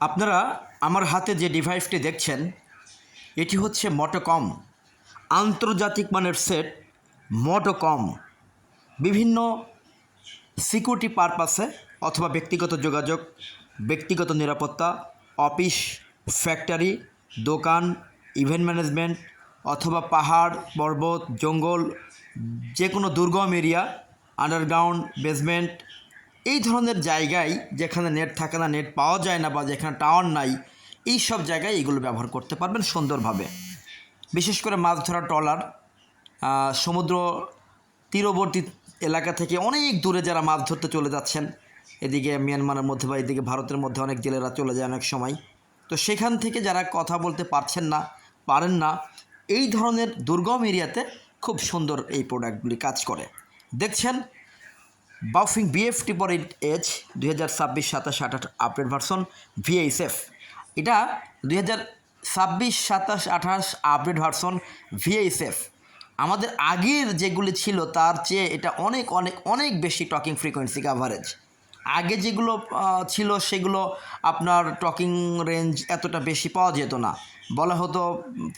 আপনারা আমার হাতে যে ডিভাইসটি দেখছেন, এটি হচ্ছে মটোকম আন্তর্জাতিক মানের সেট মটোকম বিভিন্ন সিকিউরিটি পারপাসে অথবা ব্যক্তিগত যোগাযোগ, ব্যক্তিগত নিরাপত্তা অফিস ফ্যাক্টরি দোকান ইভেন্ট ম্যানেজমেন্ট অথবা পাহাড়, পর্বত, জঙ্গল যে কোনো দুর্গম এরিয়া আন্ডারগ্রাউন্ড বেসমেন্ট এই ধরনের জায়গায় যেখানে নেট থাকে না নেট পাওয়া যায় না বা যেখানে টাওয়ার নাই, এই সব জায়গায় এগুলো ব্যবহার করতে পারবেন সুন্দরভাবে। বিশেষ করে মাছ ধরা ট্রলার সমুদ্র তীরবর্তী এলাকা থেকে অনেক দূরে যারা মাছ ধরতে চলে যাচ্ছেন, এদিকে মিয়ানমারের মধ্যে বা এদিকে ভারতের মধ্যে অনেক জেলেরা চলে যায় অনেক সময়। তো সেখান থেকে যারা কথা বলতে পারছেন না, পারেন না, এই ধরনের দুর্গম এরিয়াতে খুব সুন্দর এই প্রোডাক্টগুলি কাজ করে। দেখছেন Baofeng BF triple eight H দুই হাজার ছাব্বিশ সাতাশ আঠাশ আপডেট ভার্সন ভিএইচএফ। এটা দুই হাজার ছাব্বিশ সাতাশ আঠাশ আপডেট ভার্সন ভিএইচএফ। আমাদের আগের যেগুলি ছিল, তার চেয়ে এটা অনেক অনেক অনেক বেশি টকিং ফ্রিকোয়েন্সি কাভারেজ আগে যেগুলো ছিল সেগুলো আপনার টকিং রেঞ্জ এতটা বেশি পাওয়া যেত না। বলা হতো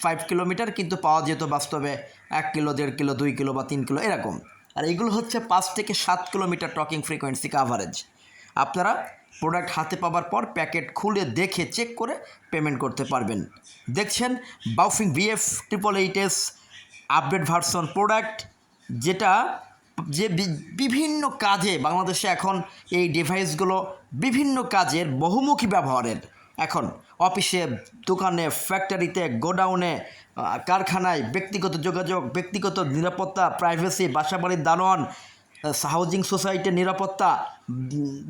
ফাইভ কিলোমিটার, কিন্তু পাওয়া যেত বাস্তবে এক কিলো, দেড় কিলো, দুই কিলো বা তিন কিলো, এরকম। আর এগুলো হচ্ছে পাঁচ থেকে সাত কিলোমিটার টকিং ফ্রিকোয়েন্সি কাভারেজ আপনারা প্রোডাক্ট হাতে পাওয়ার পর প্যাকেট খুলে দেখে চেক করে পেমেন্ট করতে পারবেন। দেখছেন Baofeng BF triple eight S update version product যেটা যে বিভিন্ন কাজে বাংলাদেশে এখন এই ডিভাইসগুলো বিভিন্ন কাজের বহুমুখী ব্যবহারের। এখন অফিসে, দোকানে ফ্যাক্টরিতে গোডাউনে কারখানায় ব্যক্তিগত যোগাযোগ, ব্যক্তিগত নিরাপত্তা প্রাইভেসি বাসাবাড়ির দারোয়ান হাউজিং সোসাইটির নিরাপত্তা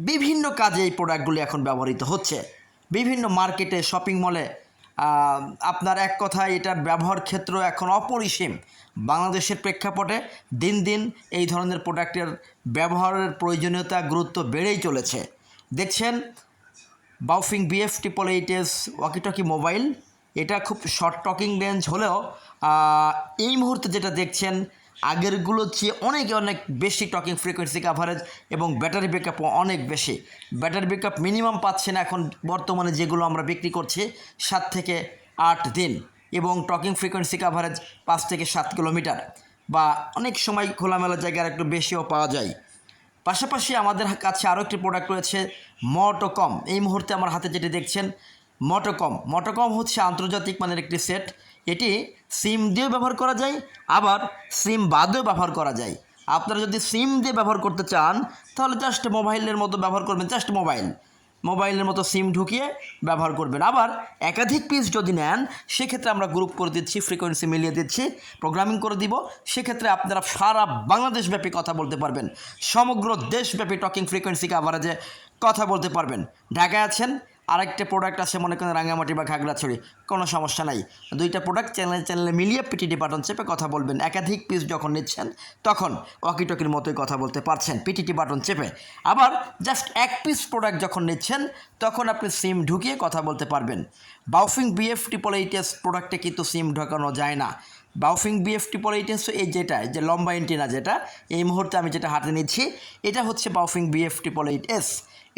বিভিন্ন কাজে এই প্রোডাক্টগুলি এখন ব্যবহৃত হচ্ছে। বিভিন্ন মার্কেটে শপিং মলে আপনার এক কথায় এটার ব্যবহার ক্ষেত্র এখন অপরিসীম। বাংলাদেশের প্রেক্ষাপটে দিন দিন এই ধরনের প্রোডাক্টের ব্যবহারের প্রয়োজনীয়তা, গুরুত্ব বেড়েই চলেছে। দেখছেন Baofeng BF triple eight S walkie talkie mobile. এটা খুব শর্ট টকিং রেঞ্জ হলেও এই মুহূর্তে যেটা দেখছেন আগেরগুলোর চেয়ে অনেক অনেক বেশি টকিং ফ্রিকোয়েন্সি কাভারেজ এবং ব্যাটারি ব্যাকআপও অনেক বেশি। ব্যাটারি ব্যাকআপ মিনিমাম পাচ্ছেন এখন বর্তমানে যেগুলো আমরা বিক্রি করছি, সাত থেকে আট দিন এবং টকিং ফ্রিকোয়েন্সি কাভারেজ পাঁচ থেকে সাত কিলোমিটার বা অনেক সময় খোলামেলা জায়গায় একটু বেশিও পাওয়া যায়। পাশাপাশি আমাদের কাছে আরও একটি প্রোডাক্ট রয়েছে মটোকম। এই মুহূর্তে আমার হাতে যেটি দেখছেন, মটোকম। মটোকম হচ্ছে আন্তর্জাতিক মানের একটি সেট এটি সিম দিয়েও ব্যবহার করা যায়, আবার সিম বাদেও ব্যবহার করা যায়। আপনারা যদি সিম দিয়ে ব্যবহার করতে চান, তাহলে জাস্ট মোবাইলের মতো ব্যবহার করবেন জাস্ট মোবাইল মোবাইলের মতো সিম ঢুকিয়ে ব্যবহার করবেন। আবার একাধিক পিস যদি নেন, সেক্ষেত্রে আমরা গ্রুপ করে দিচ্ছি ফ্রিকোয়েন্সি মিলিয়ে দিচ্ছি প্রোগ্রামিং করে দিব। সেক্ষেত্রে আপনারা সারা বাংলাদেশব্যাপী কথা বলতে পারবেন। সমগ্র দেশব্যাপী টকিং ফ্রিকোয়েন্সি কাভারেজে কথা বলতে পারবেন। ঢাকায় আছেন আরেকটা প্রোডাক্ট আছে, মনে করেন রাঙামাটি বা খাগড়াছড়ি, কোনো সমস্যা নাই। দুইটা প্রোডাক্ট চ্যানেল চ্যানেলে মিলিয়ে পিটিডি বাটন চেপে কথা বলবেন। একাধিক পিস যখন নিচ্ছেন, তখন ওয়াকিটকির মতোই কথা বলতে পারছেন পিটিটি বাটন চেপে। আবার জাস্ট এক পিস প্রোডাক্ট যখন নিচ্ছেন, তখন আপনি সিম ঢুকিয়ে কথা বলতে পারবেন। বাউফিং বিএফ ট্রিপল এইটএস প্রোডাক্টে কিন্তু সিম ঢোকানো যায় না। বাউফিং বিএফ ট্রিপল এইটএস এই যেটা যে লম্বা এন্টিনা যেটা, এই মুহূর্তে আমি যেটা হাতে নিচ্ছি, এটা হচ্ছে Baofeng BF triple eight S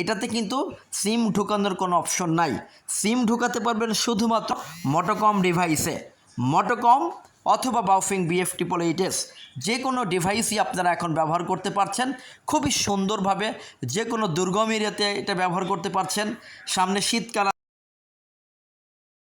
এটাতে কিন্তু সিম ঢুকানোর কোনো অপশন নাই। সিম ঢুকাতে পারবেন শুধুমাত্র মটোকম ডিভাইসে। মটোকম অথবা Baofeng BF triple eight S যে কোনো ডিভাইসই আপনারা এখন ব্যবহার করতে পারছেন, খুবই সুন্দরভাবে যে কোনো দুর্গম এরিয়াতে এটা ব্যবহার করতে পারছেন। সামনে শীতকাল